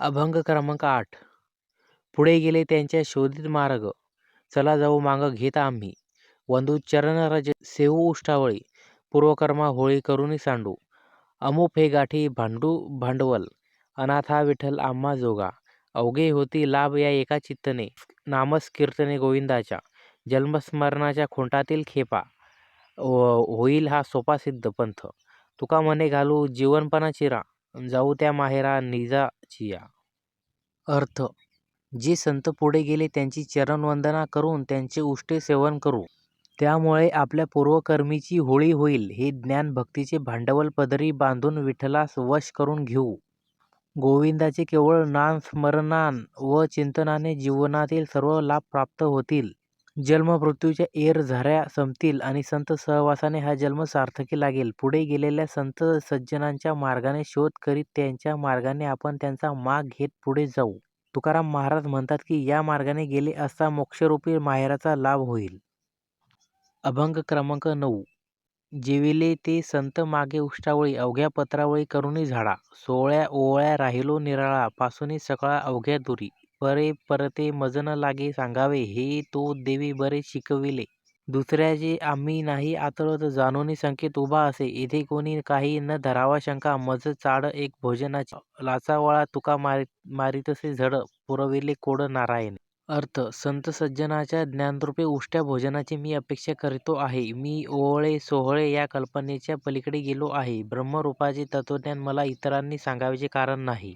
अभंग क्रमांक आठ. पुढे गेले त्यांच्या शोधित मार्ग. चला जाऊ मागं घेत आम्ही. वंदू चरणरज सेवू उष्टावळी. पूर्वकर्मा होळी करुणी सांडू. अमुप हे गाठी भांडू भांडवल. अनाथा विठ्ठल आम्हा जोगा. अवघे होती लाभ या एका चित्तने. नामस कीर्तने गोविंदाच्या. जन्मस्मरणाच्या खुंटातील खेपा. होईल हा सोपा सिद्ध पंथ तुका म्हणे घालू जीवनपणा चिरा जाऊ त्या माहेरा निजा चिया अर्थ जे संत पुढे गेले त्यांची चरणवंदना करून त्यांचे उष्टे सेवन करू. त्यामुळे आपल्या पूर्वकर्मीची होळी होईल हे ज्ञान भक्तीचे भांडवल पदरी बांधून विठ्ठलास वश करून घेऊ. गोविंदाचे केवळ नामस्मरणान व चिंतनाने जीवनातील सर्व लाभ प्राप्त होतील. जन्ममृत्यूच्या एर झऱ्या संपतील आणि संत सहवासाने हा जन्म सार्थकी लागेल. पुढे गेलेल्या संत सज्जनांच्या मार्गाने शोध करीत त्यांच्या मार्गाने आपण त्यांचा माग घेत पुढे जाऊ. तुकाराम महाराज म्हणतात की या मार्गाने गेले असता मोक्षरूपी माहेराचा लाभ होईल. अभंग क्रमांक नऊ. जेविले ते संत मागे उष्टावळी अवघ्या पत्रावळी करूनही झाडा. सोळ्या ओवळ्या राहिलो निराळा पासूनी सकाळा अवघ्या दुरी. परे परते मज न लागे सांगावे हे तो देवी बरे शिकविले. दुसऱ्याचे आम्ही नाही आतळत जाणूनी संकेत उभा असे येथे कोणी काही न धरावा शंका मज चाड एक भोजनाची. लाचावळा तुका मारी मारीतसे झड पुरविले कोड नारायण. अर्थ संत सज्जनाच्या ज्ञानरूपी उष्ट्या भोजनाची मी अपेक्षा करीतो आहे. मी ओवळे सोहळे या कल्पनेच्या पलीकडे गेलो आहे. ब्रह्मरूपाचे तत्वज्ञान मला इतरांनी सांगावयाचे कारण नाही.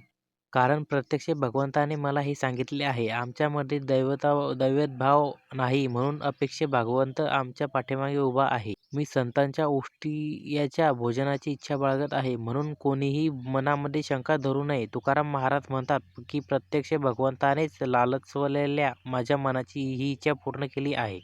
कारण प्रत्यक्ष भगवंताने मला हे सांगितले आहे आमच्यामध्ये दैवता दैवतभाव नाही म्हणून अपेक्ष भगवंत आमच्या पाठीमागे उभा आहे. मी संतांच्या उष्टीयाच्या भोजनाची इच्छा बाळगत आहे म्हणून कोणीही मनामध्ये शंका धरू नये. तुकाराम महाराज म्हणतात की प्रत्यक्ष भगवंतानेच लालचवलेल्या माझ्या मनाची ही इच्छा पूर्ण केली आहे.